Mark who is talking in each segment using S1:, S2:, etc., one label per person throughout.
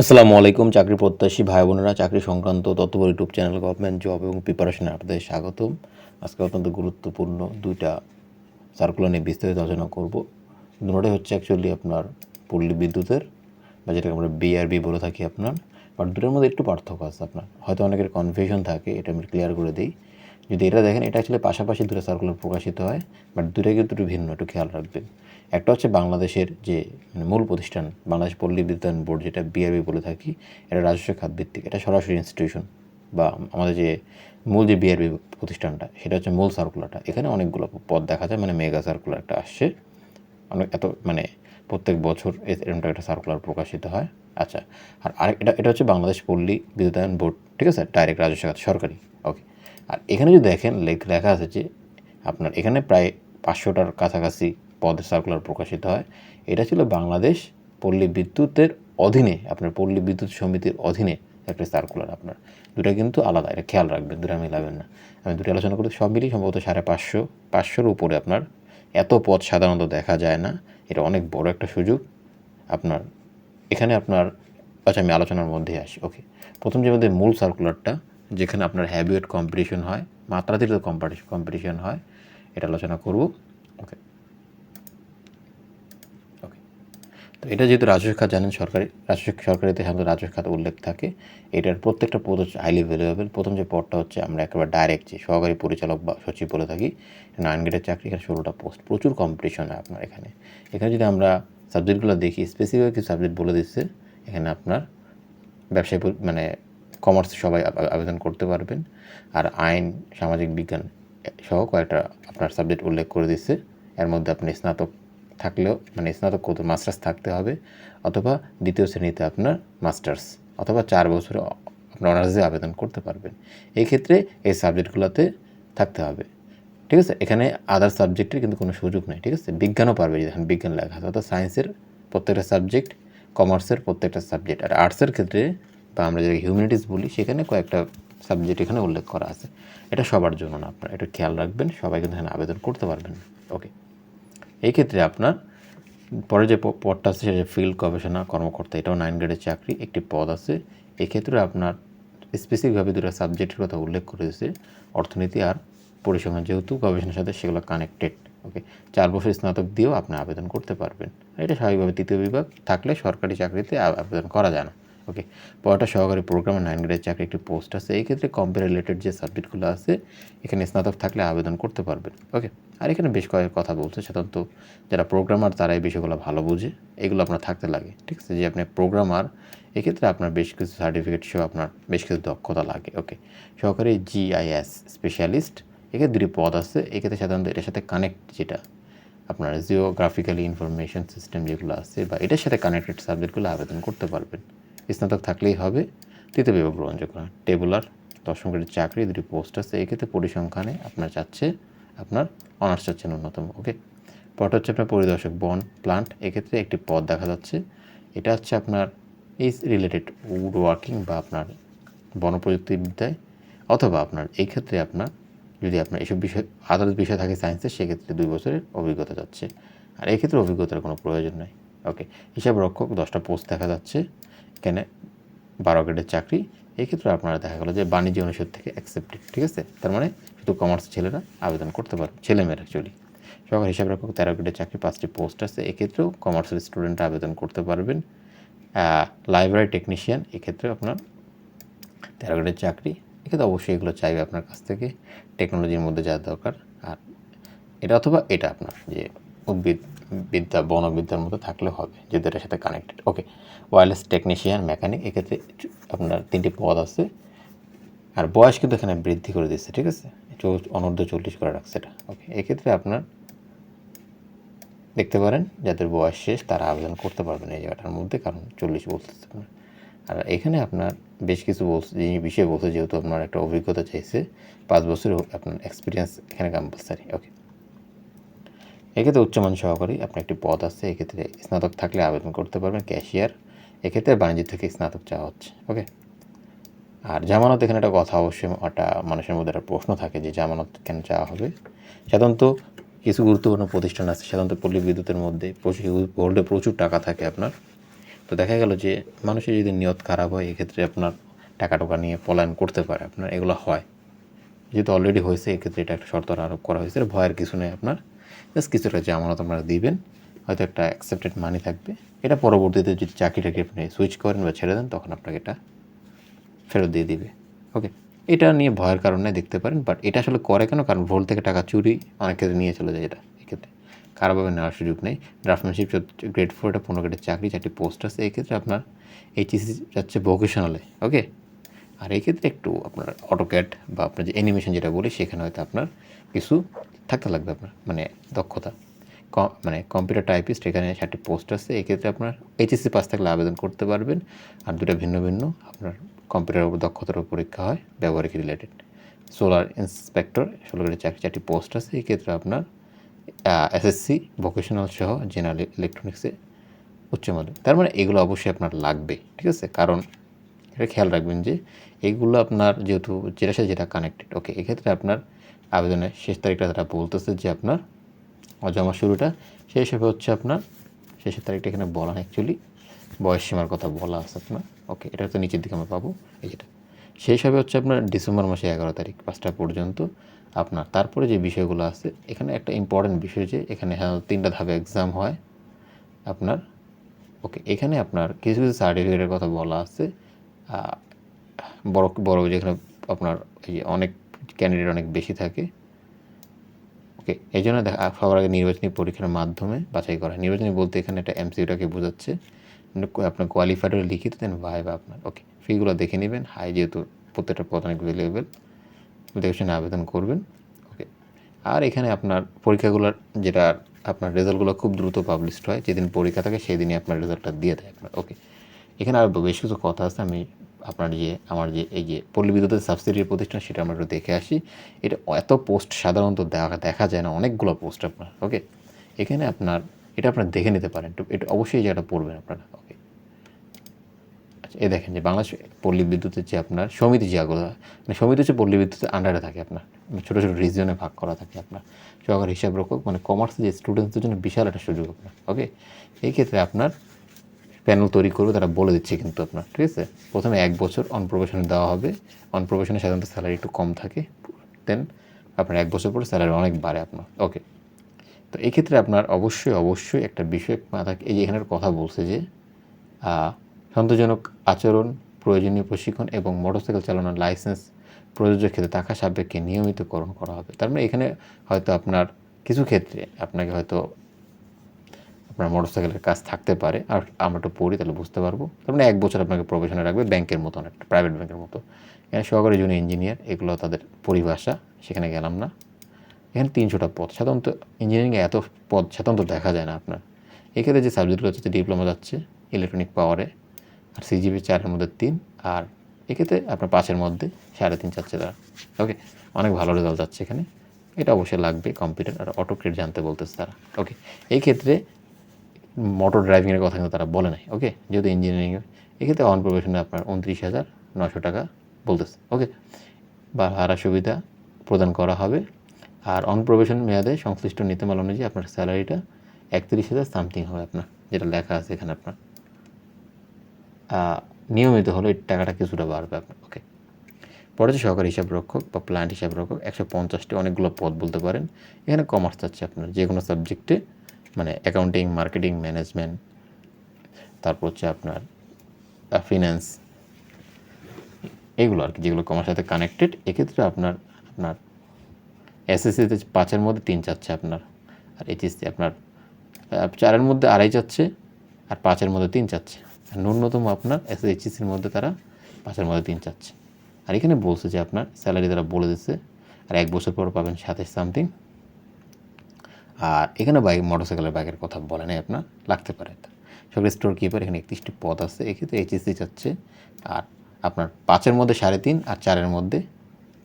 S1: আসসালামু আলাইকুম, চাকরি প্রত্যাশী ভাই বোনেরা, চাকরি সংক্রান্ত তথ্যবর ইউটিউব চ্যানেল গভর্নমেন্ট জব এবং প্রিপারেশনে আপনাদের স্বাগতম। আজকে অত্যন্ত গুরুত্বপূর্ণ দুইটা সার্কুলার নিয়ে বিস্তারিত আলোচনা করব। দুটোটাই হচ্ছে অ্যাকচুয়ালি আপনার পল্লী বিদ্যুতের বা যেটাকে আমরা বিআরবি বলে থাকি আপনার বাট দুটোর মধ্যে একটু পার্থক্য আছে আপনার। হয়তো অনেকের কনফিউশন থাকে, এটা আমি ক্লিয়ার করে দিই। যদি এটা দেখেন, এটা আসলে পাশাপাশি দুটো সার্কুলার প্রকাশিত হয় বাট দুটোই কিন্তু একটু ভিন্ন, একটু খেয়াল রাখবেন। একটা হচ্ছে বাংলাদেশের যে মানে মূল প্রতিষ্ঠান, বাংলাদেশ পল্লী বিদ্যুতায়ন বোর্ড, যেটা বিআরবি বলে থাকি, এটা রাজস্ব খাত ভিত্তিক এটা সরাসরি ইনস্টিটিউশন বা আমাদের যে মূল যে বিআরবি প্রতিষ্ঠানটা, সেটা হচ্ছে মূল সার্কুলারটা এখানে অনেকগুলো পদ দেখা যায় মানে মেগা সার্কুলার একটা আসছে। অনেক এত মানে প্রত্যেক বছর এ- এরকমটা একটা সার্কুলার প্রকাশিত হয়। আচ্ছা আর আরেক এটা এটা হচ্ছে বাংলাদেশ পল্লী বিদ্যুতায়ন বোর্ড, ঠিক আছে? ডাইরেক্ট রাজস্ব খাত সরকারি। ওকে আর এখানে যদি দেখেন লেখ- লেখা আছে যে আপনার এখানে প্রায় পাঁচশোটার কাছাকাছি পদের সার্কুলার প্রকাশিত হয়। এটা ছিল বাংলাদেশ পল্লী বিদ্যুতের অধীনে, আপনার পল্লী বিদ্যুৎ সমিতির অধীনে একটা সার্কুলার আপনার। দুটা কিন্তু আলাদা, এটা খেয়াল রাখবেন, দুটা মিলাবেন না। আমি দুটো আলোচনা করতে সব মিলিয়ে সম্ভবত সাড়ে পাঁচশো, পাঁচশোর উপরে আপনার এত পদ সাধারণত দেখা যায় না। এটা অনেক বড় একটা সুযোগ। আপনার এখানে আপনার আচ্ছা আমি আলোচনার মধ্যে আসি ওকে প্রথম যে আমাদের মূল সার্কুলারটা যেখানে আপনার হ্যাবিয়েট কম্পিটিশন হয়, মাত্রাতিরিক্ত কম্পিটিশন কম্পিটিশন হয়, এটা আলোচনা করব। ওকে ওকে তো এটা যেহেতু রাজস্ব খাত জানেন সরকারি, রাজস্ব সরকারিতে সাধারণত রাজস্ব খাত উল্লেখ থাকে। এটার প্রত্যেকটা পদ হচ্ছে হাইলি ভ্যালুয়েবল প্রথম যে পদটা হচ্ছে, আমরা একেবারে ডাইরেক্ট যে সহকারী পরিচালক বা সচিব বলে থাকি, নাইন গ্রেডের চাকরি, এখানে ষোলোটা পোস্ট প্রচুর কম্পিটিশন হয় আপনার এখানে। এখানে যদি আমরা সাবজেক্টগুলো দেখি স্পেসিফিক কিছু সাবজেক্ট বলে দিচ্ছে, এখানে আপনার ব্যবসায় মানে কমার্স সবাই আবেদন করতে পারবেন। আর আইন, সামাজিক বিজ্ঞান সহ কয়েকটা আপনার সাবজেক্ট উল্লেখ করে দিচ্ছে এর মধ্যে আপনি স্নাতক থাকলেও মানে স্নাতক কত মাস্টার্স থাকতে হবে, অথবা দ্বিতীয় শ্রেণীতে আপনার মাস্টার্স, অথবা চার বছরে আপনার অনার্সে আবেদন করতে পারবেন। এই ক্ষেত্রে এই সাবজেক্টগুলোতে থাকতে হবে। ঠিক আছে? এখানে আদার সাবজেক্টের কিন্তু কোনো সুযোগ নেই, ঠিক আছে? বিজ্ঞানও পারবে যেখানে বিজ্ঞান লেখা, অর্থাৎ সায়েন্সের প্রত্যেকটা সাবজেক্ট কমার্সের প্রত্যেকটা সাবজেক্ট আর আর্টসের ক্ষেত্রে বা আমরা যেটা হিউম্যানিটিস বলি, সেখানে কয়েকটা সাবজেক্ট এখানে উল্লেখ করা আছে। এটা সবার জন্য না আপনার, এটা খেয়াল রাখবেন, সবাই কিন্তু এখানে আবেদন করতে পারবেন ওকে এই ক্ষেত্রে আপনার পরে যে পদটা আছে, সেটা ফিল্ড গবেষণা কর্মকর্তা, এটাও নাইন গ্রেডের চাকরি, একটি পদ আছে। এক্ষেত্রে আপনার স্পেসিফিকভাবে দুটো সাবজেক্টের কথা উল্লেখ করে দিয়েছে, অর্থনীতি আর পরিসংখ্যান, যেহেতু গবেষণার সাথে সেগুলো কানেক্টেড ওকে চার বছর স্নাতক দিয়েও আপনি আবেদন করতে পারবেন। এটা স্বাভাবিকভাবে তৃতীয় বিভাগ, থাকলে সরকারি চাকরিতে আবেদন করা যায় না। ওকে পরটা সহকারী প্রোগ্রামে নাইন গ্রেড চাকরি একটি পোস্ট আছে। এই ক্ষেত্রে কম্পিউটার রিলেটেড যে সাবজেক্টগুলো আছে, এখানে স্নাতক থাকলে আবেদন করতে পারবেন। ওকে আর এখানে বেশ কয়েক কথা বলছে। সাধারণত যারা প্রোগ্রামার তারা এই বিষয়গুলো ভালো বুঝে। এগুলো আপনার থাকতে লাগে। ঠিক আছে? যে আপনি প্রোগ্রামার এক্ষেত্রে আপনার বেশ কিছু সার্টিফিকেট সহ আপনার বেশ কিছু দক্ষতা লাগে। ওকে সহকারী জিআইএস স্পেশালিস্ট এক্ষেত্রে দুটি পদ আছে। এক্ষেত্রে সাধারণত এটার সাথে কানেক্ট যেটা আপনার জিওগ্রাফিক্যালি ইনফরমেশন সিস্টেম যেগুলো আছে বা এটার সাথে কানেক্টেড সাবজেক্টগুলো আবেদন করতে পারবেন। স্নাতক থাকলেই হবে। তৃতীয় বিভাগ গ্রহণযোগ্য টেবুলার দশম গ্রেডের চাকরি, দুটি পোস্ট আছে। এক্ষেত্রে পরিসংখ্যানে আপনার চাচ্ছে, আপনার অনার্স চাচ্ছেন ন্যূনতম ওকে পরটা হচ্ছে আপনার পরিদর্শক বন প্লান্ট এক্ষেত্রে একটি পদ দেখা যাচ্ছে। এটা হচ্ছে আপনার এই রিলেটেড উড ওয়ার্কিং বা আপনার বনপ্রযুক্তিবিদ্যায় অথবা আপনার এই ক্ষেত্রে আপনার যদি আপনার এসব বিষয়, আদালত বিষয় থাকে সায়েন্সে সেক্ষেত্রে দুই বছরের অভিজ্ঞতা যাচ্ছে। আর এক্ষেত্রে অভিজ্ঞতার কোনো প্রয়োজন নেই ওকে হিসাব রক্ষক দশটা পোস্ট দেখা যাচ্ছে। এখানে বারো গ্রেডের চাকরি? এক্ষেত্রে আপনারা দেখা গেলো যে বাণিজ্য অনুষদ থেকে অ্যাকসেপ্টেড ঠিক আছে? তার মানে শুধু কমার্স ছেলেরা আবেদন করতে পারবে, ছেলেমেয়েরা অ্যাকচুয়ালি সরকার হিসাব রক্ষক তেরো গ্রেডের চাকরি পাঁচটি পোস্ট আছে, এক্ষেত্রেও কমার্সের স্টুডেন্টরা আবেদন করতে পারবেন। লাইব্রেরি টেকনিশিয়ান এক্ষেত্রে আপনার তেরো গ্রেডের চাকরি। এক্ষেত্রে অবশ্যই এগুলো চাইবে আপনার কাছ থেকে টেকনোলজির মধ্যে যা দরকার। আর এটা অথবা এটা আপনার, যে উদ্ভিদ বিদ্যা, বনবিদ্যার মতো থাকলে হবে, যদি এটার সাথে connected okay wireless technician mechanic এক্ষেত্রে আপনার তিনটি পদ আছে। আর বয়স কিন্তু এখানে বৃদ্ধি করে দিচ্ছে, ঠিক আছে? অনূর্ধ্ব চল্লিশ করে রাখছে এটা। ওকে এক্ষেত্রে আপনার দেখতে পারেন, যাদের বয়স শেষ, তারা আবেদন করতে পারবেন এই জায়গাটার মধ্যে, কারণ চল্লিশ বলতেছে আপনার। আর এখানে আপনার বেশ কিছু বলছে জিনিস বিষয় বলছে, যেহেতু আপনার একটা অভিজ্ঞতা চাইছে, পাঁচ বছরের আপনার এক্সপিরিয়েন্স এখানে কম্পালসারি ওকে এক্ষেত্রে উচ্চমান সহকারী, আপনার একটি পদ আছে, এক্ষেত্রে স্নাতক থাকলে আবেদন করতে পারবেন, ক্যাশিয়ার। এক্ষেত্রে বাণিজ্য থেকে স্নাতক চাওয়া হচ্ছে, ওকে? আর জামানত, এখানে একটা কথা অবশ্যই একটা মানুষের মধ্যে একটা প্রশ্ন থাকে যে জামানত কেন চাওয়া হবে? সাধারণত কিছু গুরুত্বপূর্ণ প্রতিষ্ঠান আছে, সাধারণত পল্লী বিদ্যুতের মধ্যে হোল্ডে প্রচুর টাকা থাকে আপনার। তো দেখা গেল যে মানুষের যদি নিয়ত খারাপ হয়, এক্ষেত্রে আপনার টাকা টোকা নিয়ে পলায়ন করতে পারে, আপনার এগুলো হয়। যেহেতু অলরেডি হয়েছে, এক্ষেত্রে এটা একটা শর্ত আরোপ করা হয়েছে ভয়ের কিছু নেই আপনার। জাস্ট কিছুটা যে আমানত আপনারা দিবেন, হয়তো একটা অ্যাকসেপ্টেড মানি থাকবে। এটা পরবর্তীতে যদি চাকরিটাকে আপনি সুইচ করেন বা ছেড়ে দেন, তখন আপনাকে এটা ফেরত দিয়ে দিবে। ওকে এটা নিয়ে ভয়ের কারণে দেখতে পারেন বাট এটা আসলে করে কেন? কারণ ভোল থেকে টাকা চুরি অনেক ক্ষেত্রে নিয়ে চলে যায় এটা, এক্ষেত্রে। কারোভাবে নেওয়ার সুযোগ নেই। ড্রাফটম্যানশিপ গ্রেড ফোর এটা পনেরো গ্রেডের চাকরি, চারটি পোস্ট আছে, এক্ষেত্রে আপনার এইচএসি যাচ্ছে ভোকেশনালে ওকে আর এই ক্ষেত্রে একটু আপনার অটোক্যাট বা আপনার যে অ্যানিমেশন যেটা বলি, সেখানে হয়তো আপনার কিছু থাকতে লাগবে আপনার মানে দক্ষতা। মানে কম্পিউটার টাইপিস্ট এখানে চারটি পোস্ট আছে, এক্ষেত্রে আপনার এইচএসসি পাস থাকলে আবেদন করতে পারবেন। আর দুটা ভিন্ন ভিন্ন, আপনার কম্পিউটারের উপর দক্ষতার উপর পরীক্ষা হয়, ব্যবহারিক রিলেটেড সোলার ইন্সপেক্টর ষোলো গ্রেডের চাকরি চারটি পোস্ট আছে, এক্ষেত্রে আপনার এসএসসি ভোকেশনাল সহ জেনারেল ইলেকট্রনিক্সে উচ্চ মাধ্যমিক। তার মানে এগুলো অবশ্যই আপনার লাগবে, ঠিক আছে? কারণ এটা খেয়াল রাখবেন যে এইগুলো আপনার যেহেতু যেটার সাথে যেটা কানেক্টেড ওকে এক্ষেত্রে আপনার আবেদনের শেষ তারিখটা তারা বলতেছে যে আপনার জমা শুরুটা সেই হিসাবে হচ্ছে আপনার শেষের তারিখটা এখানে বলা না অ্যাকচুয়ালি সীমার কথা বলা আছে আপনার। ওকে এটা তো নিচের দিকে আমরা পাবো। এই যেটা। সেই হিসাবে হচ্ছে আপনার ডিসেম্বর মাসে এগারো তারিখ, পাঁচটা পর্যন্ত আপনার। তারপরে যে বিষয়গুলো আছে, এখানে একটা ইম্পর্টেন্ট বিষয় যে এখানে হ্যাঁ তিনটা ধাপে এক্সাম হয় আপনার। ওকে এখানে আপনার কিছু কিছু সার্টিফিকেটের কথা বলা আছে। বড় বড় যেখানে আপনার এই অনেক ক্যান্ডিডেট অনেক বেশি থাকে। ওকে এই জন্য দেখা, সবার আগে নির্বাচনী পরীক্ষার মাধ্যমে বাছাই করা হয়। নির্বাচনী বলতে এখানে একটা এমসিউটাকে বোঝাচ্ছে। মানে আপনার কোয়ালিফাইড লিখিত দেন ভাইবা আপনার। ওকে ফিগুলো দেখে নেবেন। হাই যেহেতু প্রত্যেকটা পদ অনেক লেভেল দেখে আবেদন করবেন। ওকে আর এখানে আপনার পরীক্ষাগুলোর যেটা আপনার রেজাল্টগুলো খুব দ্রুত পাবলিশড হয়। যেদিন পরীক্ষা থাকে, সেদিনই আপনার রেজাল্টটা দিয়ে দেয় আপনার। ওকে এখানে আর বেশ কিছু কথা আছে, আমি আপনার যে আমার যে এই যে পল্লী বিদ্যুতের সাবসিডির প্রতিষ্ঠান, সেটা আমরা একটু দেখে আসি। এটা এত পোস্ট সাধারণত দেখা দেখা যায় না, অনেকগুলো পোস্ট আপনার ওকে এখানে আপনার, এটা আপনার দেখে নিতে পারেন একটু এটা অবশ্যই জায়গাটা পড়বেন আপনারা ওকে আচ্ছা এই দেখেন যে বাংলাদেশ পল্লী বিদ্যুতের যে আপনার সমিতি যেগুলো মানে সমিতি হচ্ছে পল্লী বিদ্যুতের আন্ডারে থাকে আপনার ছোটো ছোটো রিজিয়নে ভাগ করা থাকে আপনার। সহকারী হিসাব রক্ষক মানে কমার্সের যে স্টুডেন্টসদের জন্য বিশাল একটা সুযোগ আপনার ওকে এই ক্ষেত্রে আপনার প্যানেল তৈরি করবে, তারা বলে দিচ্ছে কিন্তু আপনার, ঠিক আছে? প্রথমে এক বছর অন প্রবেশনে দেওয়া হবে। অন প্রবেশনে সাধারণত স্যালারি একটু কম থাকে। দেন আপনার এক বছর পরে স্যালারি অনেক বাড়ে আপনার। ওকে তো এই ক্ষেত্রে আপনার অবশ্যই অবশ্যই একটা বিষয় মাথায় এই যে এখানের কথা বলছে যে সন্তোষজনক আচরণ, প্রয়োজনীয় প্রশিক্ষণ এবং মোটরসাইকেল চালানোর লাইসেন্স প্রযোজ্য ক্ষেত্রে টাকা সাপেক্ষে নিয়মিতকরণ করা হবে। তার মানে এখানে হয়তো আপনার কিছু ক্ষেত্রে আপনাকে হয়তো আপনার মোটরসাইকেলের কাজ থাকতে পারে, আর আমরা একটু পড়ি, তাহলে বুঝতে পারব। তার মানে এক বছর আপনাকে প্রফেশনে রাখবে ব্যাংকের মতো একটা প্রাইভেট ব্যাংকের মতো। এখানে সহকারী জুনিয়র ইঞ্জিনিয়ার এগুলো তাদের পরিভাষা, সেখানে গেলাম না। এখানে তিনশোটা পদ, সাধারণত ইঞ্জিনিয়ারিংয়ে এত পদ সাধারণত দেখা যায় না আপনার। এক্ষেত্রে যে সাবজেক্টগুলো হচ্ছে ডিপ্লোমা যাচ্ছে ইলেকট্রনিক পাওয়ারে আর সিজিবি চারের মধ্যে তিন, আর এক্ষেত্রে আপনার পাঁচের মধ্যে সাড়ে তিন চাচ্ছে তারা। ওকে অনেক ভালো রেজাল্ট যাচ্ছে এখানে। এটা অবশ্যই লাগবে কম্পিউটার আর অটো ক্রেড জানতে বলতেছে তারা। ওকে এই ক্ষেত্রে মোটর ড্রাইভিংয়ের কথা কিন্তু তারা বলে নাই ওকে যেহেতু ইঞ্জিনিয়ারিং এক্ষেত্রে অন প্রফেশনে আপনার উনত্রিশ হাজার নশো টাকা বলতেছে ওকে বা ভাড়া সুবিধা প্রদান করা হবে। আর অন প্রবেশন মেয়াদে সংশ্লিষ্ট নীতিমালা অনুযায়ী আপনার স্যালারিটা একত্রিশ হাজার সামথিং হবে আপনার, যেটা লেখা আছে এখানে আপনার। নিয়মিত হলে টাকাটা কিছুটা বাড়বে আপনার ওকে পরে হচ্ছে সহকারী হিসাব রক্ষক বা প্ল্যান্ট হিসাব রক্ষক, একশো পঞ্চাশটি অনেকগুলো পদ বলতে পারেন। এখানে কমার্স চাচ্ছে আপনার যে কোনো সাবজেক্টে মানে অ্যাকাউন্টিং মার্কেটিং ম্যানেজমেন্ট তারপর হচ্ছে আপনার ফিন্যান্স এগুলো আর কি যেগুলো কমার সাথে কানেক্টেড এক্ষেত্রে আপনার আপনার এসএসসিতে পাঁচের মধ্যে তিন চাচ্ছে আপনার, আর এইচএসসি আপনার চারের মধ্যে আড়াই চাচ্ছে আর পাঁচের মধ্যে তিন চাচ্ছে আর ন্যূনতম আপনার এসএসসির মধ্যে তারা পাঁচের মধ্যে তিন চাচ্ছে আর এখানে বলছে যে আপনার স্যালারি তারা বলে দিচ্ছে, আর এক বছর পর পাবেন সাতাশ সামথিং আর এখানে বাইক, মোটরসাইকেলের বাইকের কথা বলে নাই আপনার, লাগতে পারে। সরকারি স্টোর কিপার এখানে একত্রিশটি পদ আছে, এক্ষেত্রে এইচএসসি যাচ্ছে, আর আপনার পাঁচের মধ্যে সাড়ে তিন আর চারের মধ্যে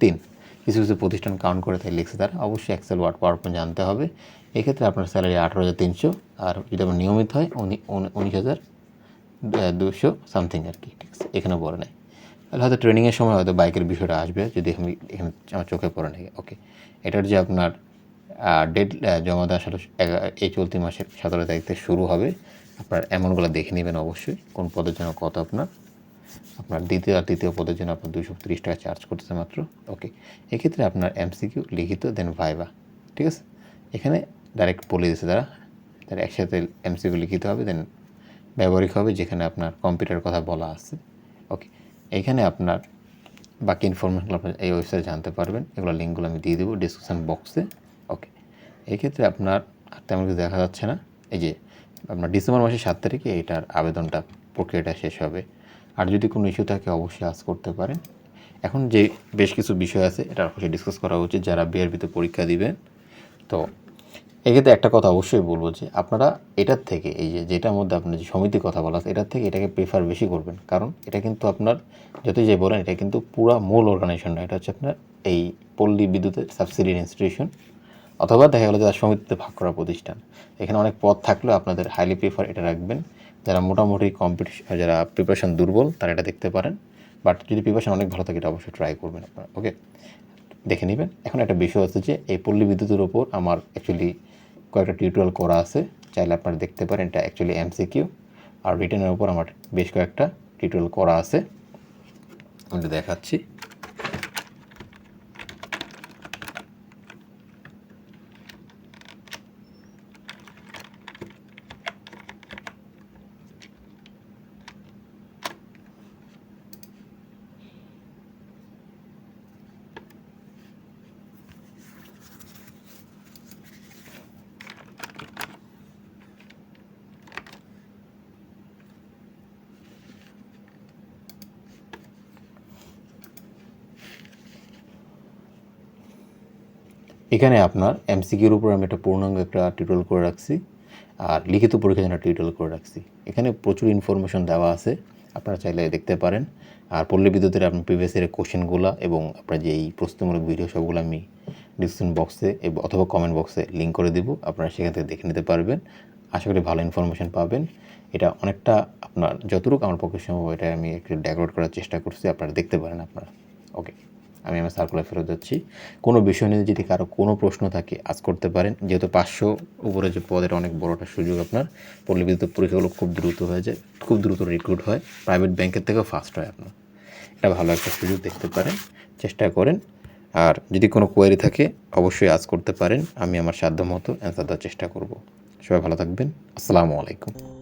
S1: তিন। কিছু কিছু প্রতিষ্ঠান কাউন্ট করে থাকে লিখছে তারা। অবশ্যই এক্সেল ওয়ার্ড পাওয়ার জানতে হবে। এক্ষেত্রে আপনার স্যালারি আঠারো হাজার তিনশো, আর যদি আপনার নিয়মিত হয়, উনি- উনি- উনিশ হাজার দুশো সামথিং আর কি, ঠিক আছে, এখানে বলে নেয় তাহলে হয়তো ট্রেনিংয়ের সময় হয়তো বাইকের বিষয়টা আসবে, যদি আমি এখানে আমার চোখে পড়ে নাই। ওকে এটার যে আপনার ডেট জমা দেওয়া এই চলতি মাসের সতেরো তারিখ থেকে শুরু হবে। আপনার এমনগুলো দেখে নেবেন অবশ্যই, কোন পদের জন্য কত আপনার। আপনার দ্বিতীয় আর তৃতীয় পদের জন্য আপনার দুশো তিরিশ টাকা চার্জ করতেছে মাত্র। ওকে এক্ষেত্রে আপনার এমসিকিউ লিখিত দেন ভাইবা ঠিক আছে? এখানে ডাইরেক্ট বলে দিয়েছে তারা তারা একসাথে এমসিকিউ লিখিত হবে দেন ব্যবহারিক হবে, যেখানে আপনার কম্পিউটার কথা বলা আছে। ওকে এইখানে আপনার বাকি ইনফরমেশনগুলো আপনার এই ওয়েবসাইটে জানতে পারবেন। এগুলো লিঙ্কগুলো আমি দিয়ে দেবো ডিসক্রিপশান বক্সে ওকে এই ক্ষেত্রে আপনার আর তেমন কিছু দেখা যাচ্ছে না। এই যে আপনার ডিসেম্বর মাসের সাত তারিখে এটার আবেদনটা, প্রক্রিয়াটা শেষ হবে। আর যদি কোনো ইস্যু থাকে, অবশ্যই আজ করতে পারেন। এখন যে বেশ কিছু বিষয় আছে, এটা অবশ্যই ডিসকাস করা উচিত যারা বিআরবিতে পরীক্ষা দিবেন। তো এক্ষেত্রে একটা কথা অবশ্যই বলব যে, আপনারা এটার থেকে, এই যে যেটার মধ্যে আপনার যে সমিতির কথা বলা আছে, এটার থেকে এটাকে প্রেফার বেশি করবেন। কারণ এটা কিন্তু আপনার, যতই যে বলেন, এটা কিন্তু পুরা মূল অর্গানাইজেশন না। এটা হচ্ছে আপনার এই পল্লী বিদ্যুতের সাবসিডি ইনস্টিটিউশন অথবা দেখা গেলো যে তার সমিতিতে ভাগ করা প্রতিষ্ঠান। এখানে অনেক পদ থাকলেও আপনাদের হাইলি প্রেফার এটা রাখবেন। যারা মোটামুটি কম্পিটিশন যারা প্রিপারেশন দুর্বল, তারা এটা দেখতে পারেন। বাট যদি প্রিপারেশন অনেক ভালো থাকে, এটা অবশ্যই ট্রাই করবেন আপনারা ওকে দেখে নেবেন। এখন একটা বিষয় আছে যে, এই পল্লী বিদ্যুতের ওপর আমার অ্যাকচুয়ালি কয়েকটা টিউটোরিয়াল করা আছে। চাইলে আপনারা দেখতে পারেন, এটা অ্যাকচুয়ালি এমসিকিউ আর রিটার্নের উপর আমার বেশ কয়েকটা টিউটোরিয়াল করা আছে। আমি দেখাচ্ছি। এখানে আপনার এমসিকিউর উপর আমি একটা পূর্ণাঙ্গ একটা টিউটোরিয়াল করে রাখছি আর লিখিত পরীক্ষার জন্য টিউটোরিয়াল করে রাখছি। এখানে প্রচুর ইনফরমেশন দেওয়া আছে, আপনারা চাইলে দেখতে পারেন। আর পল্লী বিদ্যুতের আপনার প্রিভিয়াস ইয়ারের কোশ্চেনগুলো এবং আপনার যে এই প্রস্তুতিমূলক ভিডিও সবগুলো আমি ডিসক্রিপশন বক্সে অথবা কমেন্ট বক্সে লিঙ্ক করে দিব, আপনারা সেখান থেকে দেখে নিতে পারবেন। আশা করি ভালো ইনফরমেশন পাবেন। এটা অনেকটা আপনার, যতটুকু আমার পক্ষে সম্ভব, এটা আমি একটু ডেকোরেট করার চেষ্টা করছি, আপনারা দেখতে পারেন আপনারা। ওকে আমি আমার সার্কুলার ফেরত যাচ্ছি। কোনো বিষয় নিয়ে যদি কারও কোনো প্রশ্ন থাকে আজ করতে পারেন। যেহেতু পাঁচশো উপরে যে পদের অনেক বড় একটা সুযোগ আপনার, পল্লী বিদ্যুৎ পরীক্ষাগুলো খুব দ্রুত হয়ে যায়, খুব দ্রুত রিক্রুট হয় প্রাইভেট ব্যাংকের থেকেও ফাস্ট হয় আপনার। এটা ভালো একটা সুযোগ দেখতে পারেন, চেষ্টা করেন। আর যদি কোনো কোয়ারি থাকে, অবশ্যই আজ করতে পারেন। আমি আমার সাধ্য মতো অ্যান্সার দেওয়ার চেষ্টা করব। সবাই ভালো থাকবেন। আসসালামু আলাইকুম।